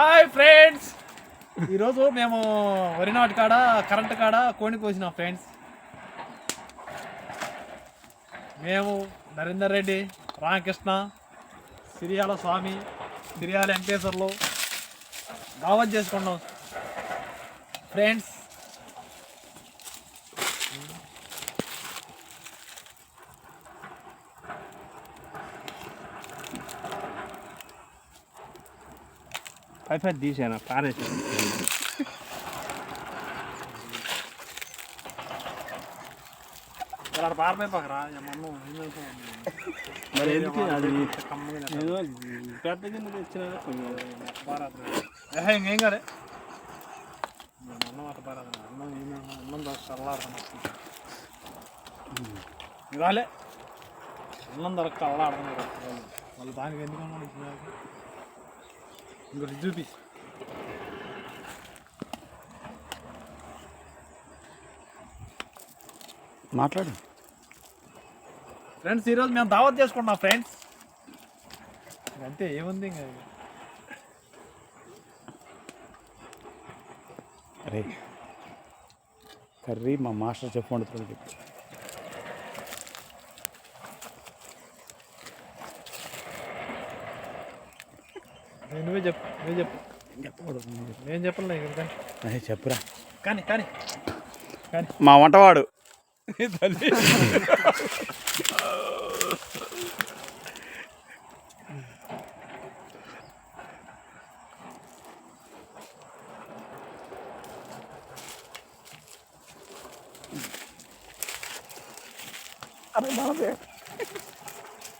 Hi friends. ఈరోజు మేము వరినాటి కాడ కరెంట్ కాడ కోడి కోసినాం ఫ్రెండ్స్. మేము నరేందర్ రెడ్డి రామకృష్ణ సిరియాల స్వామి సిరియాల వెంకటేశ్వర్లు దావత్ చేసుకున్నాం. ఫ్రెండ్స్ పైపై తీసాను పారేసాను మరి ఎందుకు అది? ఏదో పెద్ద కింద తెచ్చిన ఇంకేం కాదే అన్నం ఒక పరాదు అన్నం ఏమి అన్నం అల్లాడుతున్నా ఇవాళే అన్నం అల్లాడుతున్నారు వాళ్ళు దానికి ఎందుకు ఇంకోటి చూపి మాట్లాడు. ఫ్రెండ్స్ ఈరోజు మేము దావత్ చేసుకుంటున్నాం ఫ్రెండ్స్ అంతే ఏముంది ఇంకా అరే కర్రీ మా మాస్టర్ చెప్పు వండుతాడు చెప్పు నువ్వే చెప్పు నువ్వే చెప్పు. నేను చెప్పలే ఇక్కడ చెప్పురా. కానీ కానీ. కానీ. మా వంటవాడు.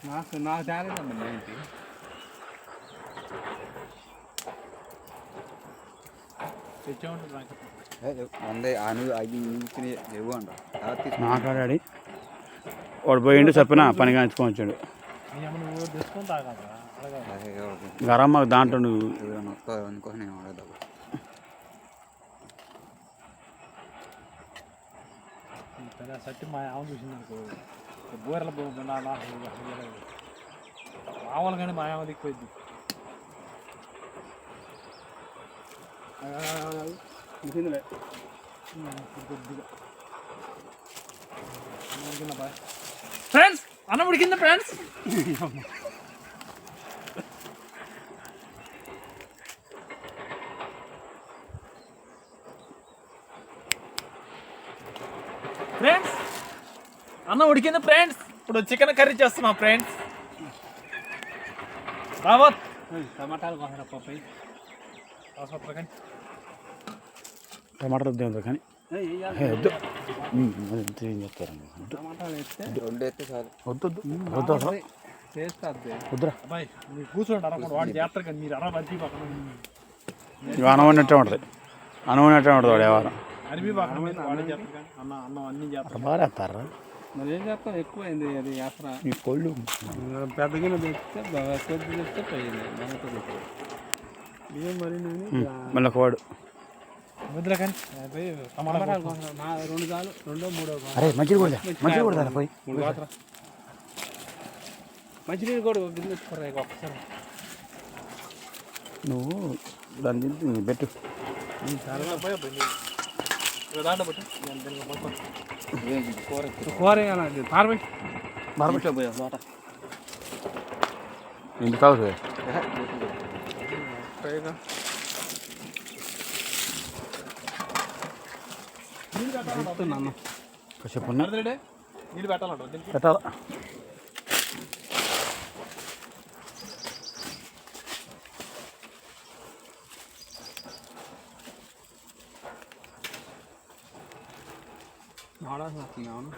నాకు నాకు తేలేదమ్మా ఏంటి? మాట్లాడాడి వాడు పోయిండు చెప్పిన పని కాంచుకోవచ్చాడు గరం మాకు దాంట్లో నువ్వు. సట్టి మా ఆమె చూసింది బోరెల బొండాలా మామూలు కానీ మా ఆమె దిక్కుపోయింది మిషన్లే. ఫ్రెండ్స్ అన్నం ఉడికిందా ఫ్రెండ్స్? ఫ్రెండ్స్ అన్నం ఉడికింది ఫ్రెండ్స్? ఇప్పుడు చికెన్ కర్రీ చేస్తున్నాం ఫ్రెండ్స్. రావత్. టమాటాలు కోసరా పప్పు టమాటాలు వద్దు కానీ. ఏ, వద్దు. ఏం చెప్తారు వద్దు. వద్దు వద్దు వద్దురా. కూర్చోండి కానీ అనవన్నట్టే ఉంటుంది. అనవన్నట్టే ఉంటుంది వాడు కానీ చేస్తారు బాగా వేస్తారా మరి ఏం చేస్తాం ఎక్కువైంది అది యాసరా ఈ కోళ్ళు. పెద్ద గిన్నె తెస్తే బాగా కొద్ది తెస్తే పోయింది మళ్ళీ వాడు అరే పోయి. మంచినీళ్ళు కూడా ఎత్తుకోరా ఇక ఒక్కసారి నువ్వు దాన్ని పెట్టు. కూర పారబెట్టి బాగా పోయా. తోట తాగుతుంది ఫ్రైగా చెప్తున్నాను చెప్పు ఉన్నా అర్థడే నీళ్ళు పెట్టాలంట దీనికి పెట్టాలా ఆడాల్సి వస్తుంది అవును